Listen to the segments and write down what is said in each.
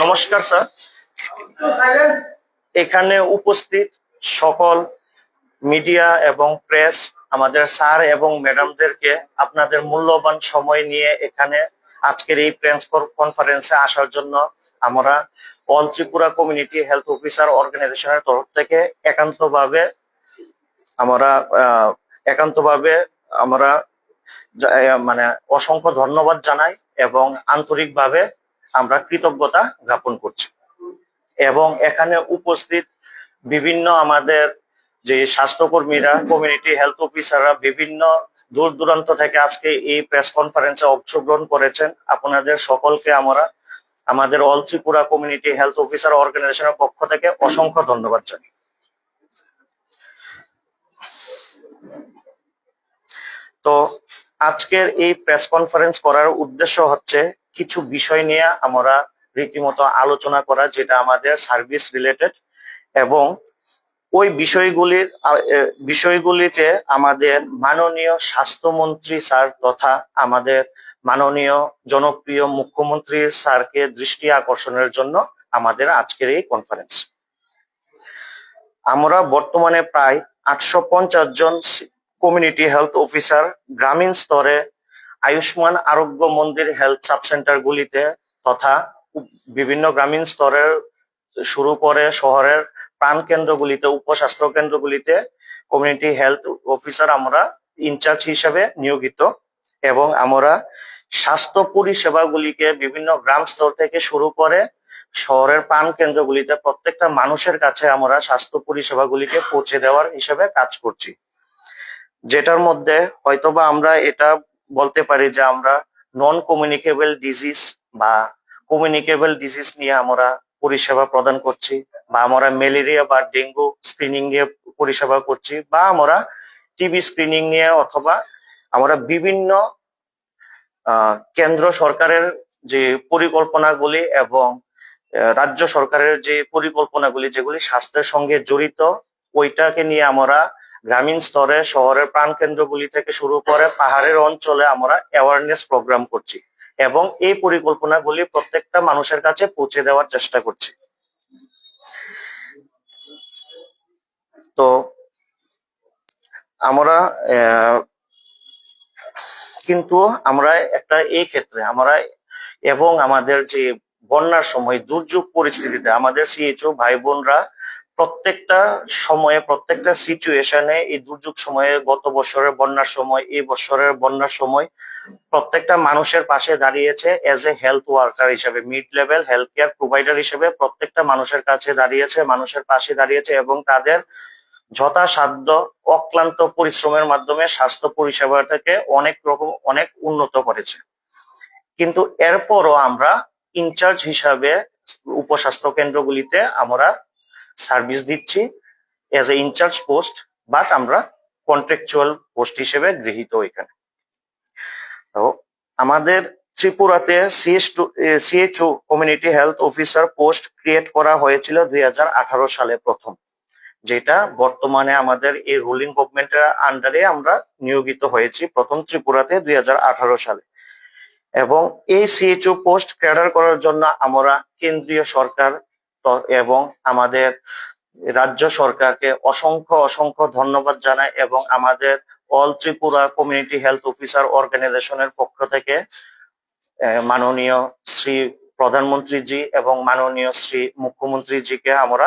নমস্কার, স্যার। এখানে উপস্থিত সকল মিডিয়া এবং প্রেস, আমাদের স্যার এবং ম্যাডামদেরকে আপনাদের মূল্যবান সময় নিয়ে এখানে আজকের এই প্রেস কনফারেন্সে আসার জন্য আমরা all Tripura community health officer অর্গানাইজেশনের তরফ থেকে একান্তভাবে আমরা একান্তভাবে আমরা মানে অসংখ্য ধন্যবাদ জানাই। এবং আন্তরিকভাবে আমরা কৃতজ্ঞতা জ্ঞাপন করছি। এবং এখানে উপস্থিত বিভিন্ন আমাদের যে স্বাস্থ্যকর্মীরা কমিউনিটি হেলথ অফিসাররা বিভিন্ন দূর দূরান্ত থেকে আজকে এই প্রেস কনফারেন্সে অংশগ্রহণ করেছেন। আপনাদের সকলকে আমরা, আমাদের all Tripura community health officer অর্গানাইজেশনের পক্ষ থেকে অসংখ্য ধন্যবাদ জানাই। তো আজকের এই প্রেস কনফারেন্স করার উদ্দেশ্য হচ্ছে কিছু বিষয় নিয়ে আমরা রীতিমতো আলোচনা করা, যেটা আমাদের সার্ভিস রিলেটেড এবং ওই বিষয়গুলির বিষয়গুলিতে আমাদের মাননীয় স্বাস্থ্যমন্ত্রী স্যার তথা আমাদের মাননীয় জনপ্রিয় মুখ্যমন্ত্রী স্যারকে দৃষ্টি আকর্ষণের জন্য আমাদের আজকের এই কনফারেন্স আমরা বর্তমানে প্রায় আটশো পঞ্চাশ জন কমিউনিটি হেলথ অফিসার গ্রামীণ স্তরে আয়ুষ্মান আরোগ্য মন্দির হেলথ সাব সেন্টার গুলিতে তথা বিভিন্ন গ্রামীণ স্তরের শুরু করে শহরের প্রাণ কেন্দ্রগুলিতে, উপস্বাস্থ্য কেন্দ্রগুলিতে কমিউনিটি হেলথ অফিসার আমরা ইনচার্জ হিসেবে নিয়োজিত এবং আমরা স্বাস্থ্য পরিষেবাগুলিকে বিভিন্ন গ্রাম স্তর থেকে শুরু করে শহরের প্রাণ কেন্দ্রগুলিতে প্রত্যেকটা মানুষের কাছে আমরা স্বাস্থ্য পরিষেবাগুলিকে পৌঁছে দেওয়ার হিসেবে কাজ করছি। যেটার মধ্যে হয়তোবা আমরা এটা বলতে পারি যে আমরা নন কমিউনিকেবল ডিজিজ বা কমিউনিকেবল ডিজিজ নিয়ে আমরা পরিষেবা প্রদান করছি বা আমরা ম্যালেরিয়া বা ডেঙ্গু স্ক্রিনিং নিয়ে পরিষেবা করছি বা আমরা টিবি স্ক্রিনিং নিয়ে অথবা আমরা বিভিন্ন কেন্দ্র সরকারের যে পরিকল্পনাগুলি এবং রাজ্য সরকারের যে পরিকল্পনাগুলি যেগুলি স্বাস্থ্যের সঙ্গে জড়িত, ওইটাকে নিয়ে আমরা গ্রামীণ স্তরে শহরের প্রাণ কেন্দ্রগুলি থেকে শুরু করে পাহাড়ের অঞ্চলে আমরা অ্যাওয়ারনেস প্রোগ্রাম করছি এবং এই পরিকল্পনাগুলি প্রত্যেকটা মানুষের কাছে পৌঁছে দেওয়ার চেষ্টা করছি। তো আমরা কিন্তু আমরা একটা এই ক্ষেত্রে আমরা এবং আমাদের যে বন্যার সময়, দুর্যোগ পরিস্থিতিতে আমাদের সিএচও ভাই বোনরা প্রত্যেকটা সময়ে, প্রত্যেকটা সিচুয়েশনে এই দুর্যোগ সময়ে, গত বছরের বন্যার সময়, এই বছরের বন্যার সময় প্রত্যেকটা মানুষের পাশে দাঁড়িয়েছে এজ এ হেলথ ওয়ার্কার হিসেবে mid level health care provider হিসেবে প্রত্যেকটা মানুষের কাছে দাঁড়িয়েছে, মানুষের পাশে দাঁড়িয়েছে এবং তাদের যথাসাধ্য অক্লান্ত পরিশ্রমের মাধ্যমে স্বাস্থ্য পরিষেবাটাকে অনেক রকম, অনেক উন্নত করেছে। কিন্তু এরপরও আমরা ইনচার্জ হিসাবে উপস্বাস্থ্য কেন্দ্রগুলিতে আমরা সার্ভিস দিচ্ছি as a incharge post but আমরা কন্ট্রাকচুয়াল পোস্ট হিসেবে গৃহীত এখানে। তো আমাদের ত্রিপুরাতে CHO community health officer post create করা হয়েছিল দুই সালে প্রথম, যেটা বর্তমানে আমাদের এই রুলিং গভর্নমেন্টের আন্ডারে আমরা নিয়োজিত হয়েছি প্রথম ত্রিপুরাতে দুই হাজার আঠারো সালে। এবং এই সিএচও পোস্ট ক্যাডার করার জন্য আমরা কেন্দ্রীয় সরকার এবং আমাদের রাজ্য সরকারকে অসংখ্য অসংখ্য ধন্যবাদ জানাই এবং আমাদের all Tripura community health officer অর্গানাইজেশনের পক্ষ থেকে মাননীয় শ্রী প্রধানমন্ত্রীজি এবং মাননীয় শ্রী মুখ্যমন্ত্রীজিকে আমরা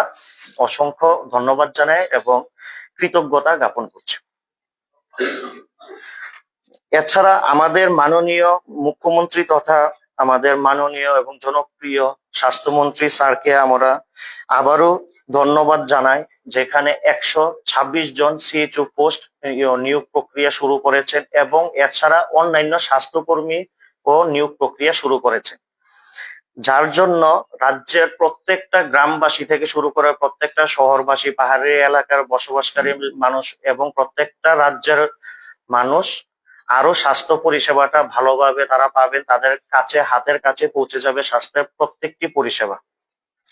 অসংখ্য ধন্যবাদ জানাই এবং কৃতজ্ঞতা জ্ঞাপন করছি। এছাড়া আমাদের মাননীয় মুখ্যমন্ত্রী তথা আমাদের মাননীয় এবং জনপ্রিয় স্বাস্থ্যমন্ত্রী স্যারকে আমরা আবারও ধন্যবাদ জানাই, যেখানে একশো ছাব্বিশ জন সিএচও পোস্ট নিয়োগ প্রক্রিয়া শুরু করেছেন এবং এছাড়া অন্যান্য স্বাস্থ্যকর্মী ও নিয়োগ প্রক্রিয়া শুরু করেছেন। যার জন্য রাজ্যের প্রত্যেকটা গ্রামবাসী থেকে শুরু করে প্রত্যেকটা শহরবাসী, পাহাড়ি এলাকার বসবাসকারী মানুষ এবং প্রত্যেকটা রাজ্যের মানুষ আরও স্বাস্থ্য পরিষেবাটা ভালোভাবে তারা পাবেন, তাদের কাছে, হাতের কাছে পৌঁছে যাবে স্বাস্থ্যের প্রত্যেকটি পরিষেবা।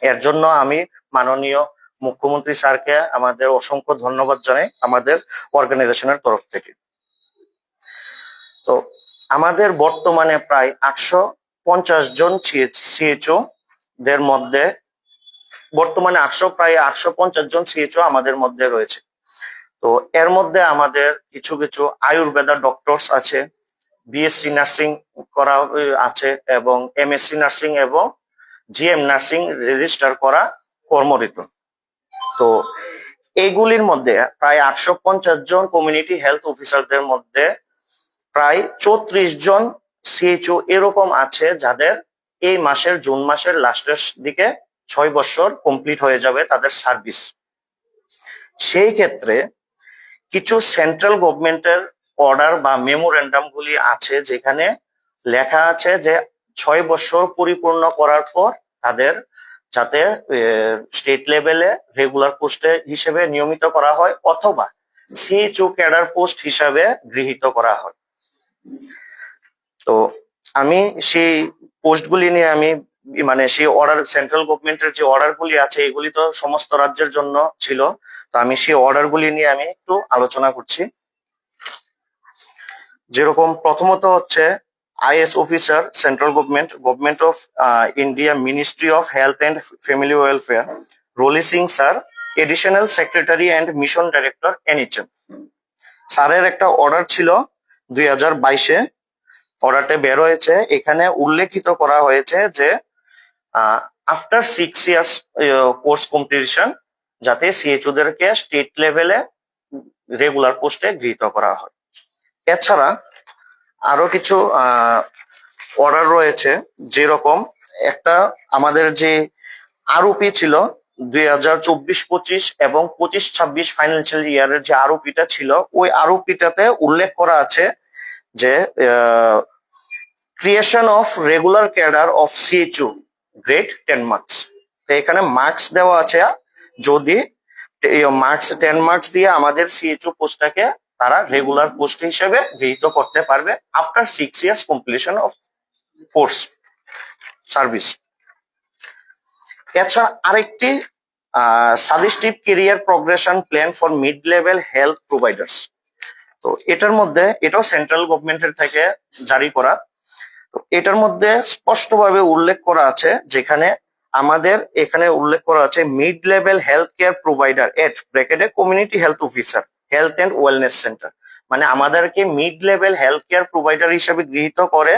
এর জন্য আমি মাননীয় মুখ্যমন্ত্রী স্যারকে আমাদের অসংখ্য ধন্যবাদ জানাই আমাদের অর্গানাইজেশনের তরফ থেকে। তো আমাদের বর্তমানে প্রায় আটশো পঞ্চাশ জন সিএচও দের মধ্যে, বর্তমানে আটশো, প্রায় আটশো পঞ্চাশ জন সিএচও আমাদের মধ্যে রয়েছে। তো এর মধ্যে আমাদের কিছু কিছু আয়ুর্বেদা ডক্টরস আছে বিএসসি নার্সিং করা আছে এবং এমএসসি নার্সিং এবং জিএম নার্সিং রেজিস্টার করা কর্মরত। তো এইগুলির মধ্যে প্রায় আটশো পঞ্চাশ জন কমিউনিটি হেলথ অফিসারদের মধ্যে প্রায় চৌত্রিশ জন সিএইচও এরকম আছে, যাদের এই মাসের, জুন মাসের লাস্টের দিকে ছয় বছর কমপ্লিট হয়ে যাবে তাদের সার্ভিস সেই ক্ষেত্রে কিছু সেন্ট্রাল গভর্নমেন্টের অর্ডার বা মেমোরেন্ডাম গুলি আছে যেখানে লেখা আছে যে ছয় বছর পরিপূর্ণ করার পর তাদের যাতে স্টেট লেভেলে রেগুলার পোস্টে হিসেবে নিয়মিত করা হয় অথবা সিএইচও ক্যাডার পোস্ট হিসাবে গৃহীত করা হয়। তো আমি সেই পোস্টগুলি নিয়ে আমি মানে সেই অর্ডার সেন্ট্রাল গভর্নমেন্টের যে অর্ডার গুলি আছে, এগুলি তো সমস্ত রাজ্যের জন্য ছিল। তো আমি সেই অর্ডার গুলি নিয়ে আমি একটু আলোচনা করছি। যেরকম প্রথমত হচ্ছে IAS officer central government government of India ministry of health and family welfare Roli Singh sir additional secretary and mission director NHM স্যারের একটা অর্ডার ছিল দুই হাজার বাইশে। অর্ডারটা বের হয়েছে। এখানে উল্লেখিত করা হয়েছে যে after six years course competition যাতে সিএচও দেরকে স্টেট লেভেলে রেগুলার পোস্টে গৃহীত করা হয়। এছাড়া আরও কিছু অর্ডার রয়েছে, যেরকম একটা আমাদের যে আরওপি ছিল দুই হাজার চব্বিশ পঁচিশ এবং পঁচিশ ছাব্বিশ ফাইন্যান্সিয়াল ইয়ারের যে আরওপিটা ছিল, ওই আরওপিটাতে উল্লেখ করা আছে যে creation of regular cadre of CHO grade ten marks তো এখানে মার্কস দেওয়া আছে যদি মার্কস টেন মার্কস দিয়ে আমাদের সিএচও পোস্টটাকে তারা রেগুলার পোস্ট হিসেবে গৃহীত করতে পারবে after six years completion of course service এছাড়া আরেকটি suggestive career progression plan for mid level health providers তো এটার মধ্যে, এটাও সেন্ট্রাল গভর্নমেন্টের থেকে জারি করা। এটার মধ্যে স্পষ্টভাবে উল্লেখ করা আছে যেখানে আমাদের এখানে উল্লেখ করা আছে mid level health care provider at ব্র্যাকেটে community health officer health and wellness centre মানে আমাদেরকে mid level health care provider হিসেবে গৃহীত করে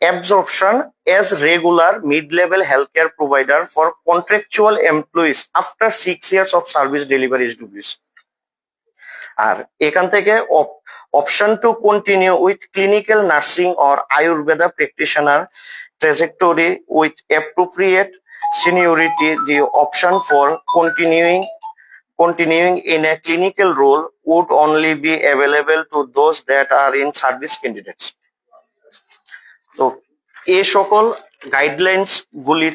absorption as regular mid level health care provider for contractual employees after six years of service delivery এসডব্লিউস আর এখান থেকে option to continue with clinical nursing or Ayurveda practitioner trajectory with appropriate seniority the option for continuing continuing in a clinical role would only be available to those that are in service candidates তো এই সকল guidelines গুলি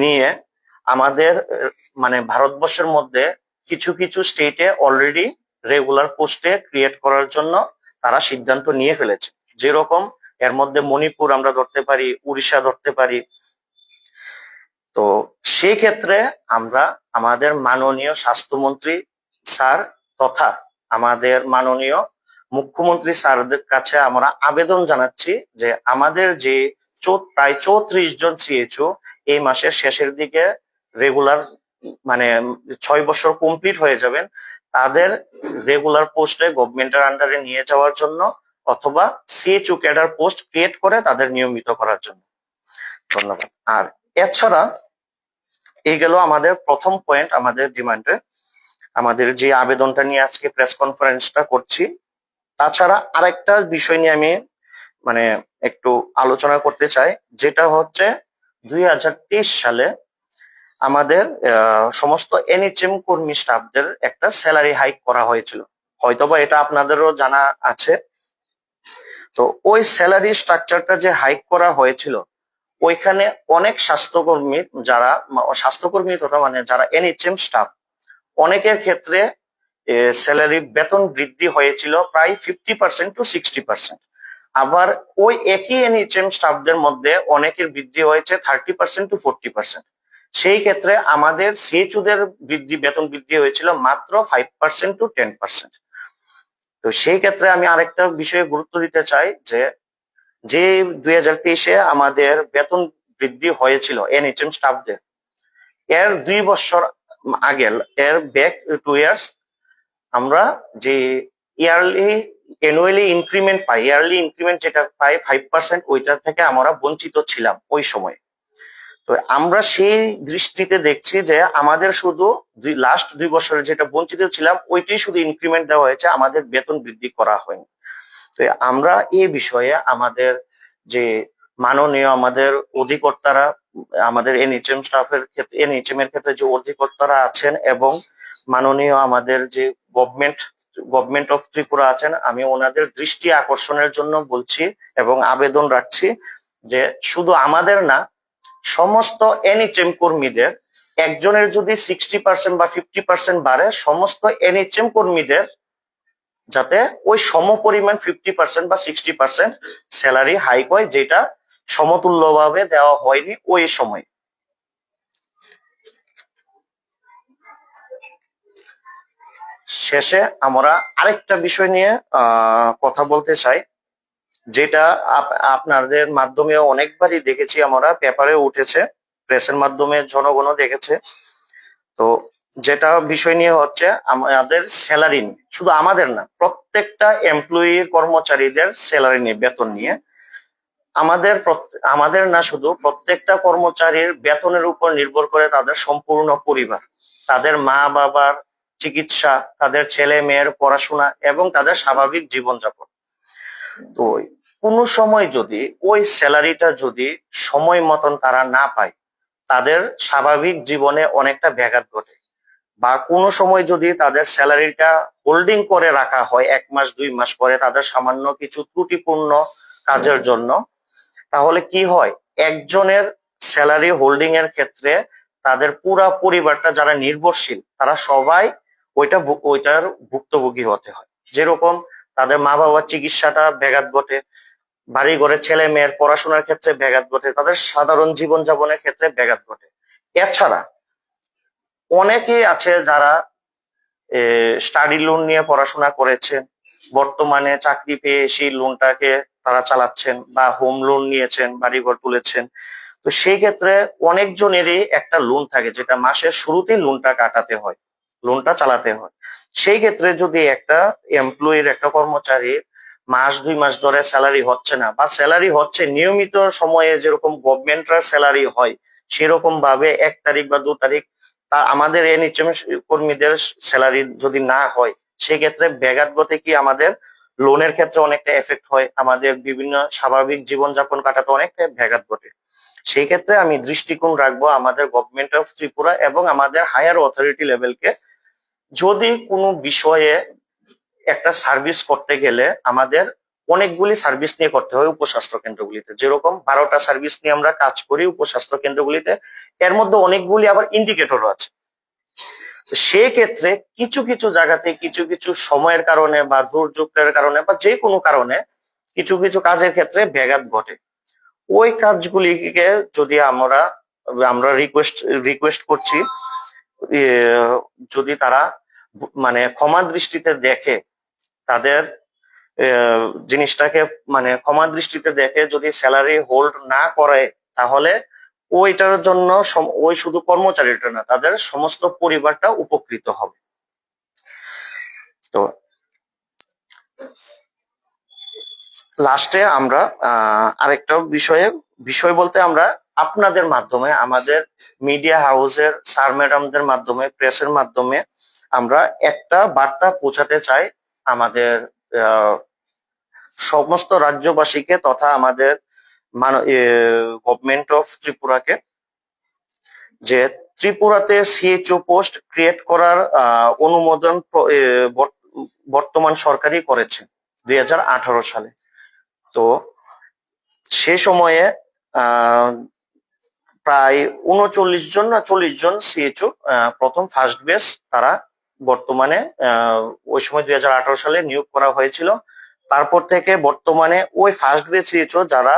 নিয়ে আমাদের মানে ভারতবর্ষের মধ্যে কিছু কিছু স্টেটে অলরেডি রেগুলার পোস্টে ক্রিয়েট করার জন্য তারা সিদ্ধান্ত নিয়ে ফেলেছে। যেরকম এর মধ্যে মণিপুর আমরা ধরতে পারি, উড়িষ্যা ধরতে পারি। তো সেই ক্ষেত্রে আমরা আমাদের মাননীয় স্বাস্থ্যমন্ত্রী স্যার তথা আমাদের মাননীয় মুখ্যমন্ত্রী স্যারদের কাছে আমরা আবেদন জানাচ্ছি যে আমাদের যে প্রায় চৌত্রিশ জন সিএচও এই মাসের শেষের দিকে রেগুলার মানে ছয় বছর কমপ্লিট হয়ে যাবেন। তাদের রেগুলার পোস্টে গভর্নমেন্টের আন্ডারে নিয়ে যাওয়ার জন্য অথবা সিএচও ক্যাডার পোস্ট ক্রিয়েট করে তাদের নিয়মিত করার জন্য। ধন্যবাদ। আর এছাড়া এই গেল আমাদের প্রথম পয়েন্ট আমাদের ডিমান্ডে আমাদের যে আবেদনটা নিয়ে আজকে প্রেস কনফারেন্সটা করছি, তাছাড়া আরেকটা বিষয় নিয়ে আমি মানে একটু আলোচনা করতে চাই, যেটা হচ্ছে দুই হাজার তেইশ সালে আমাদের সমস্ত এনএচএম কর্মী স্টাফদের একটা স্যালারি হাইক করা হয়েছিল। হয়তোবা এটা আপনাদেরও জানা আছে। তো ওই স্যালারি স্ট্রাকচারটা যে হাইক করা হয়েছিল, ওইখানে অনেক স্বাস্থ্যকর্মী যারা স্বাস্থ্যকর্মী তথা মানে যারা এনএচএম স্টাফ অনেকের ক্ষেত্রে স্যালারি বেতন বৃদ্ধি হয়েছিল প্রায় fifty percent to sixty percent আবার ওই একই এনএচএম স্টাফদের মধ্যে অনেকের বৃদ্ধি হয়েছে thirty percent to forty percent সেই ক্ষেত্রে আমাদের সিএচুদের বৃদ্ধি, বেতন বৃদ্ধি হয়েছিল মাত্র five percent to ten percent তো সেই ক্ষেত্রে আমি আরেকটা বিষয়ে গুরুত্ব দিতে চাই যে যে দুই হাজার তেইশে আমাদের বেতন বৃদ্ধি হয়েছিল এনএইচএম স্টাফদের, এর দুই বছর আগে, এর ব্যাক টু ইয়ার্স আমরা যে ইয়ারলি অ্যানুয়ালি ইনক্রিমেন্ট পাই ইয়ারলি ইনক্রিমেন্ট যেটা পাই ফাইভ পার্সেন্ট ওইটা থেকে আমরা বঞ্চিত ছিলাম ওই সময়। তো আমরা সেই দৃষ্টিতে দেখছি যে আমাদের শুধু দুই লাস্ট দুই বছরে যেটা বঞ্চিত ছিলাম, ওইটাই শুধু ইনক্রিমেন্ট দেওয়া হয়েছে, আমাদের বেতন বৃদ্ধি করা হয়নি। তো আমরা এ বিষয়ে আমাদের যে মাননীয় আমাদের অধিকর্তারা, আমাদের এনএইচএম স্টাফের ক্ষেত্রে এনএইচএম এর ক্ষেত্রে যে অধিকর্তারা আছেন এবং মাননীয় আমাদের যে গভর্নমেন্ট গভর্নমেন্ট অফ ত্রিপুরা আছেন, আমি ওনাদের দৃষ্টি আকর্ষণের জন্য বলছি এবং আবেদন রাখছি যে শুধু আমাদের না সমস্ত এনএইচএম কর্মীদের একজনের যদি সিক্সটি পার্সেন্ট বা ফিফটি পার্সেন্ট বাড়ে, সমস্ত এনএইচএম কর্মীদের যাতে ওই সম পরিমাণ ফিফটি পার্সেন্ট বা সিক্সটি পার্সেন্ট স্যালারি হাইক হয়, যেটা সমতুল্যভাবে দেওয়া হয়নি ওই সময়। শেষে আমরা আরেকটা বিষয় নিয়ে কথা বলতে চাই। যেটা আপ- আপনাদের মাধ্যমে অনেকবারই দেখেছি আমরা, পেপারে উঠেছে, প্রেসের মাধ্যমে জনগণও দেখেছে। তো যেটা বিষয় নিয়ে হচ্ছে, আমাদের স্যালারি শুধু আমাদের না, প্রত্যেকটা এমপ্লয়ির কর্মচারীদের স্যালারি নিয়ে, বেতন নিয়ে, আমাদের আমাদের না শুধু, প্রত্যেকটা কর্মচারীর বেতনের উপর নির্ভর করে তাদের সম্পূর্ণ পরিবার। তাদের মা বাবার চিকিৎসা, তাদের ছেলে মেয়ের পড়াশোনা এবং তাদের স্বাভাবিক জীবনযাপন। তো কোনো সময় যদি ওই স্যালারিটা যদি সময় মতন তারা না পায়, তাদের স্বাভাবিক জীবনে অনেকটা ব্যাঘাত ঘটে। বা কোনো সময় যদি তাদের স্যালারিটা হোল্ডিং করে রাখা হয় এক মাস, দুই মাস পরে তাদের সামান্য কিছু ত্রুটিপূর্ণ কাজের জন্য, তাহলে কি হয়? একজনের স্যালারি হোল্ডিং এর ক্ষেত্রে তাদের পুরা পরিবারটা যারা নির্ভরশীল, তারা সবাই ওইটা ওইটার ভুক্তভোগী হতে হয়। যেরকম তাদের মা বাবার চিকিৎসাটা ব্যাঘাত ঘটে বাড়ি ঘরে ছেলে মেয়ের পড়াশোনার ক্ষেত্রে ব্যাঘাত ঘটে, তাদের সাধারণ জীবনযাপনের ক্ষেত্রে ব্যাঘাত ঘটে। এছাড়া অনেকেই আছে যারা স্টাডি লোন নিয়ে পড়াশোনা করেছেন বর্তমানে চাকরি পেয়ে সেই লোনটাকে তারা চালাচ্ছেন বা হোম লোন নিয়েছেন, বাড়িঘর তুলেছেন। তো সেই ক্ষেত্রে অনেকজনেরই একটা লোন থাকে, যেটা মাসের শুরুতেই লোনটা কাটাতে হয় লোনটা চালাতে হয়। সেই ক্ষেত্রে যদি একটা এমপ্লয়ির একটা কর্মচারীর মাস, দুই মাস ধরে স্যালারি হচ্ছে না বা স্যালারি হচ্ছে নিয়মিত সময়ে যেরকম গভর্নমেন্টরা স্যালারি হয়, সেরকম ভাবে এক তারিখ বা দু তারিখ তা আমাদের এনএইচএম কর্মীদের স্যালারি যদি না হয়, সেক্ষেত্রে ব্যাঘাত গতে কি আমাদের লোনের ক্ষেত্রে অনেকটা এফেক্ট হয়, আমাদের বিভিন্ন স্বাভাবিক জীবনযাপন কাটাতে অনেকটা ব্যাঘাত ঘটে। সেই ক্ষেত্রে আমি দৃষ্টিকোণ রাখব আমাদের গভর্নমেন্ট অফ ত্রিপুরা এবং আমাদের হায়ার অথরিটি লেভেলকে যদি কোনো বিষয়ে একটা সার্ভিস করতে গেলে আমাদের অনেকগুলি সার্ভিস নিয়ে করতে হয় উপস্বাস্থ্য কেন্দ্রগুলিতে। যেরকম বারোটা সার্ভিস নিয়ে আমরা কাজ করি উপস্বাস্থ্য কেন্দ্রগুলিতে, এর মধ্যে অনেকগুলি আবার ইন্ডিকেটরও আছে। তো সেই ক্ষেত্রে কিছু কিছু জায়গাতে, কিছু কিছু সময়ের কারণে বা দুর্যোগের কারণে বা যে কোনো কারণে কিছু কিছু কাজের ক্ষেত্রে ব্যাঘাত ঘটে। ওই কাজগুলিকে যদি আমরা আমরা রিকোয়েস্ট রিকোয়েস্ট করছি যদি তারা মানে ক্ষমা দৃষ্টিতে দেখে তাদের জিনিসটাকে মানে ক্ষমা দৃষ্টিতে দেখে যদি স্যালারি হোল্ড না করে, তাহলে ওইটার জন্য ওই শুধু কর্মচারীটা না, তাদের সমস্ত পরিবারটা উপকৃত হবে। তো লাস্টে আমরা আরেকটা বিষয়ে, বিষয় বলতে আমরা আপনাদের মাধ্যমে, আমাদের মিডিয়া হাউসের স্যার ম্যাডামদের মাধ্যমে প্রেসের মাধ্যমে আমরা একটা বার্তা পৌঁছাতে চাই। আমাদের সমস্ত রাজ্যবাসীকে তথা আমাদের গভর্নমেন্ট অফ ত্রিপুরাকে, যে ত্রিপুরাতে সিএচও পোস্ট ক্রিয়েট করার অনুমোদন বর্তমান সরকারই করেছে দুই হাজার আঠারো সালে। তো সে সময়ে প্রায় উনচল্লিশ জন না চল্লিশ জন সিএচও প্রথম ফার্স্ট বেস তারা বর্তমানে ওই সময় দুই হাজার আঠারো সালে নিয়োগ করা হয়েছিল। তারপর থেকে বর্তমানে ওই ফার্স্ট বেস সিএচও যারা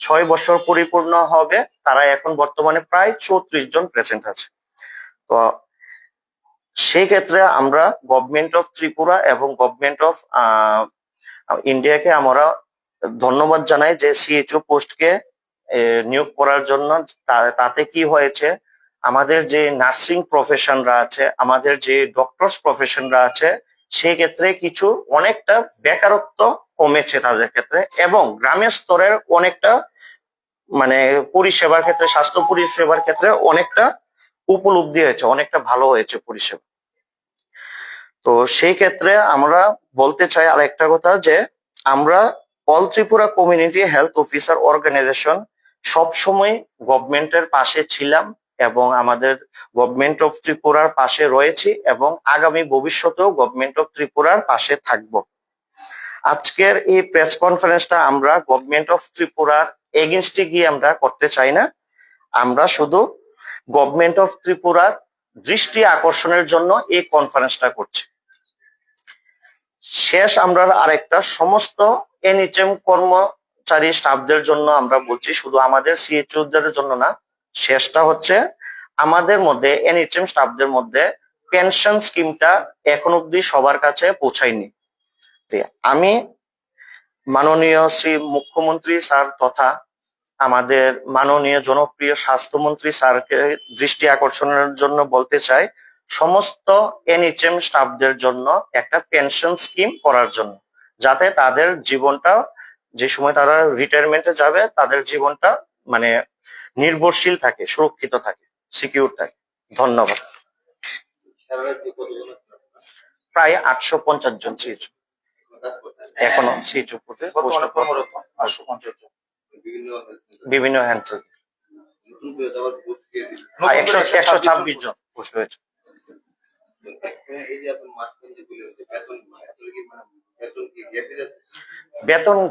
ছয় বছর পরিপূর্ণ হবে, তারা এখন বর্তমানে প্রায় চৌত্রিশ জন প্রেসেন্ট আছে। তো সেই ক্ষেত্রে আমরা গভর্নমেন্ট অফ ত্রিপুরা এবং গভর্নমেন্ট অফ ইন্ডিয়াকে আমরা ধন্যবাদ জানাই যে সিএইচও পোস্টকে নিয়োগ করার জন্য তাতে কি হয়েছে আমাদের যে নার্সিং প্রফেশনরা আছে, আমাদের যে ডক্টরস প্রফেশনরা আছে সেই ক্ষেত্রে কিছু অনেকটা বেকারত্ব কমেছে তাদের ক্ষেত্রে এবং গ্রামের স্তরের অনেকটা মানে পরিষেবার ক্ষেত্রে, স্বাস্থ্য পরিষেবার ক্ষেত্রে অনেকটা উপলব্ধি হয়েছে, অনেকটা ভালো হয়েছে পরিষেবা। তো সেই ক্ষেত্রে আমরা বলতে চাই আর একটা কথা যে, আমরা all Tripura community health officer organization সবসময় গভর্নমেন্টের পাশে ছিলাম এবং আমাদের গভর্নমেন্ট অফ ত্রিপুরার পাশে রয়েছি এবং আগামী ভবিষ্যতেও গভর্নমেন্ট অফ ত্রিপুরার পাশে থাকব। আজকের এই প্রেস কনফারেন্সটা আমরা গভর্নমেন্ট অফ ত্রিপুরার এগেনস্টে গিয়ে আমরা করতে চাই না। আমরা শুধু গভর্নমেন্ট অফ ত্রিপুরার দৃষ্টি আকর্ষণের জন্য এই কনফারেন্সটা করছি। শেষ আমরা আরেকটা সমস্ত এনএচএম কর্মচারী স্টাফদের জন্য আমরা বলছি, শুধু আমাদের সিএচও দের জন্য না শেষটা হচ্ছে আমাদের মধ্যে এনএচএম স্টাফদের মধ্যে পেনশন স্কিমটা এখন অব্দি সবার কাছে পৌঁছায়নি। আমি মাননীয় শ্রী মুখ্যমন্ত্রী স্যার তথা আমাদের মাননীয় জনপ্রিয় স্বাস্থ্যমন্ত্রী স্যারকে দৃষ্টি আকর্ষণের জন্য বলতে চাই, সমস্ত এনএচএম স্টাফদের জন্য একটা পেনশন স্কিম করার জন্য, যাতে তাদের জীবনটা যে সময় তারা রিটায়ারমেন্টে যাবে, তাদের জীবনটা মানে নির্ভরশীল থাকে সুরক্ষিত থাকে সিকিউর থাকে। ধন্যবাদ। প্রায় আটশো পঞ্চাশ জন সিএচও এখনও পঞ্চাশ জন। বিভিন্ন হ্যান্ডসেল। একশো একশো ছাব্বিশ জন পোস্ট হয়েছে। এই যে আপনার মাঝখান যে বললেন যে বেতন মানে গ্যাপে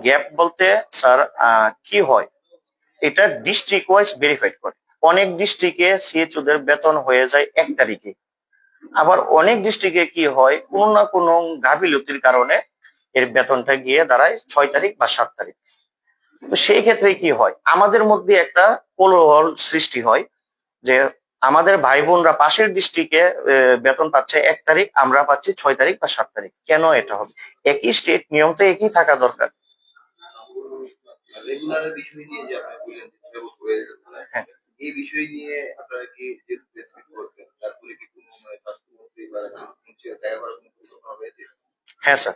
গ্যাপ বলতে স্যার আহ, কি হয়? এটা ডিস্ট্রিক্ট ওয়াইজ ভেরিফাইড করে। অনেক ডিস্ট্রিক্টে সিএচও দের বেতন হয়ে যায় এক তারিখে। আবার অনেক ডিস্ট্রিক্টে কি হয়, কোনো না কোনো গাফিলতির কারণে এর বেতনটা গিয়ে দাঁড়ায় ছয় তারিখ বা সাত তারিখ। তো সেই ক্ষেত্রে কি হয়, আমাদের মধ্যে একটা কোলহল সৃষ্টি হয় যে আমাদের ভাই বোনরা পাশের ডিস্ট্রিক্টে বেতন পাচ্ছে এক তারিখ, আমরা পাচ্ছি ছয় তারিখ বা সাত তারিখ। কেন এটা হবে? একই স্টেট নিয়ম তো একই থাকা দরকার। বিষয় নিয়ে যে আপনি বললেন যে হয়ে। যাচ্ছে। এই বিষয় নিয়ে আপনারা কি যে প্লেসমেন্ট করছেন? তারপরে কি কোনো মানে স্বাস্থ্যমন্ত্রী বা করার কোনো পরিকল্পনা হয়েছে হ্যাঁ স্যার।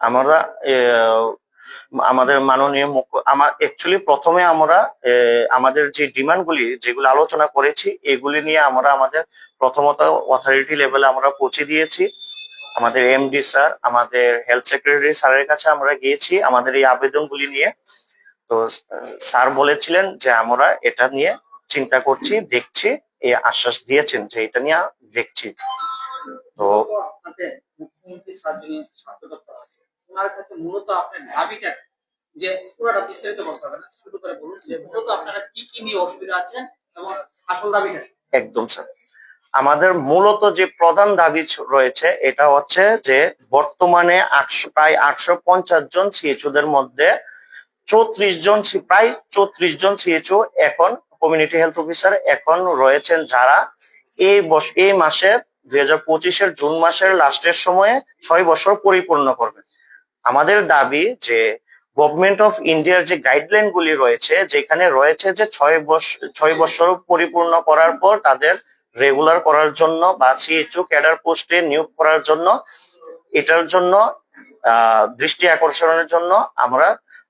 আমরা আমাদের মাননীয় মুখ্য আমার অ্যাকচুয়ালি প্রথমে আমরা আমাদের যে ডিমান্ড গুলি যেগুলো আলোচনা করেছি এগুলি নিয়ে আমরা আমাদের প্রথমত অথরিটি লেভেলে আমরা পৌঁছে দিয়েছি। আমাদের এমডি স্যার আমাদের হেলথ সেক্রেটারি স্যারের কাছে আমরা গিয়েছি আমাদের এই আবেদনগুলি নিয়ে। তো স্যার বলেছিলেন যে আমরা এটা নিয়ে চিন্তা করছি দেখছি এই আশ্বাস দিয়েছেন যে এটা নিয়ে দেখছি। তো মুখ্যমন্ত্রী স্যার যিনি স্বাস্থ্য দপ্তর আছে ওনার কাছে মূলত আপনার দাবিটা কি? যে পুরোটা বিস্তারিত করতে হবে না শুরু করে বলুন যে মূলত আপনারা কি কি নিয়ে অসুবিধা আছেন এবং আসল দাবিটা একদম স্যার। আমাদের মূলত যে প্রধান দাবি রয়েছে এটা হচ্ছে যে বর্তমানে আটশো প্রায় আটশো পঞ্চাশ জন সিএচও দের মধ্যে চৌত্রিশ জন প্রায় চৌত্রিশ জন সিএচও এখন কমিউনিটি হেলথ অফিসার এখন রয়েছেন যারা এই বস, এই মাসে দুই হাজার পঁচিশের জুন মাসের লাস্টের সময়ে ছয় বছর পরিপূর্ণ করবে আমাদের দাবি যে গভর্নমেন্ট অফ ইন্ডিয়ার যে গাইডলাইন গুলি রয়েছে, যেখানে রয়েছে যে ছয় বছর ছয় বছর পরিপূর্ণ করার পর তাদের রেগুলার করার জন্য বা সিএচও ক্যাডার পোস্টে নিয়োগ করার জন্য, এটার জন্য দৃষ্টি আকর্ষণের জন্য আমরা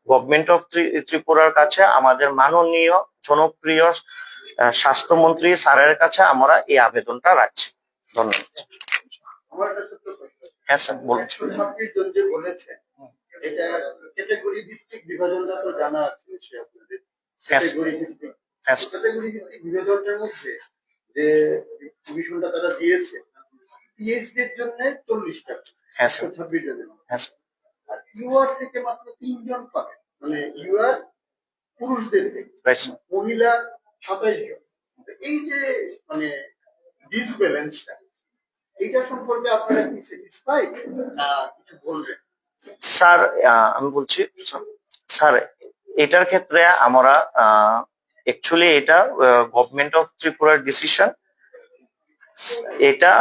গভর্নমেন্ট অফ ত্রিপুরার কাছে আমাদের মাননীয় জনপ্রিয় স্বাস্থ্যমন্ত্রী স্যারের কাছে আমরা এই আবেদনটা রাখছি। ধন্যবাদ। হ্যাঁ স্যার বলুন। হ্যাঁ স্যার। তারা দিয়েছে পিএইচডি এর জন্য হ্যাঁ স্যার। হ্যাঁ স্যার। আর ইউআর থেকে মাত্র তিনজন পাবে। মানে ইউআর পুরুষদের মহিলা জন। এই যে মানে ডিসব্যালেন্সটা এইটা সম্পর্কে আপনারা কি স্যাটিসফাইড না কিছু বলবেন? স্যার আমি বলছি স্যার এটার ক্ষেত্রে আমরা অ্যাকচুয়ালি এটা গভর্নমেন্ট অফ ত্রিপুরার ডিসিশন এটা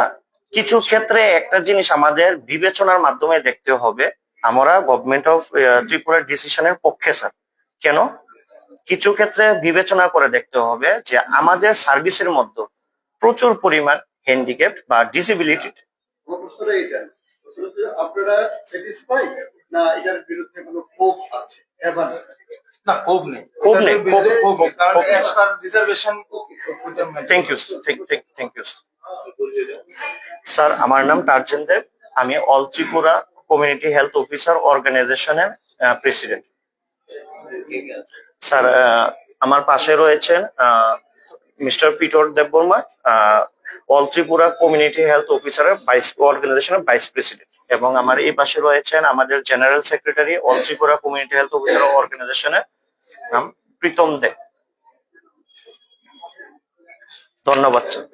কিছু ক্ষেত্রে একটা জিনিস আমাদের বিবেচনার মাধ্যমে দেখতে হবে আমরা গভর্নমেন্ট অফ ত্রিপুরার ডিসিশনের পক্ষে স্যার কেন? কিছু ক্ষেত্রে বিবেচনা করে দেখতে হবে যে আমাদের সার্ভিসের মধ্যে প্রচুর পরিমাণ হ্যান্ডিক্যাপ বা ডিসেবিলিটি আপনারা না এটার বিরুদ্ধে কোনো ক্ষোভ আছে? না ক্ষোভ নেই। ক্ষোভ নেই, thank you thank you sir আমার নাম টার্জেন দেব। আমি all Tripura community health officer অর্গানাইজেশনের প্রেসিডেন্ট স্যার আমার পাশে রয়েছেন mister Peter Debbarma all Tripura community health অফিসারের ভাইস অর্গানাইজেশনের ভাইস প্রেসিডেন্ট এবং আমার এই পাশে রয়েছেন আমাদের general secretary all Tripura community health officer অর্গানাইজেশনের নাম প্রীতম দেব ধন্যবাদ, স্যার।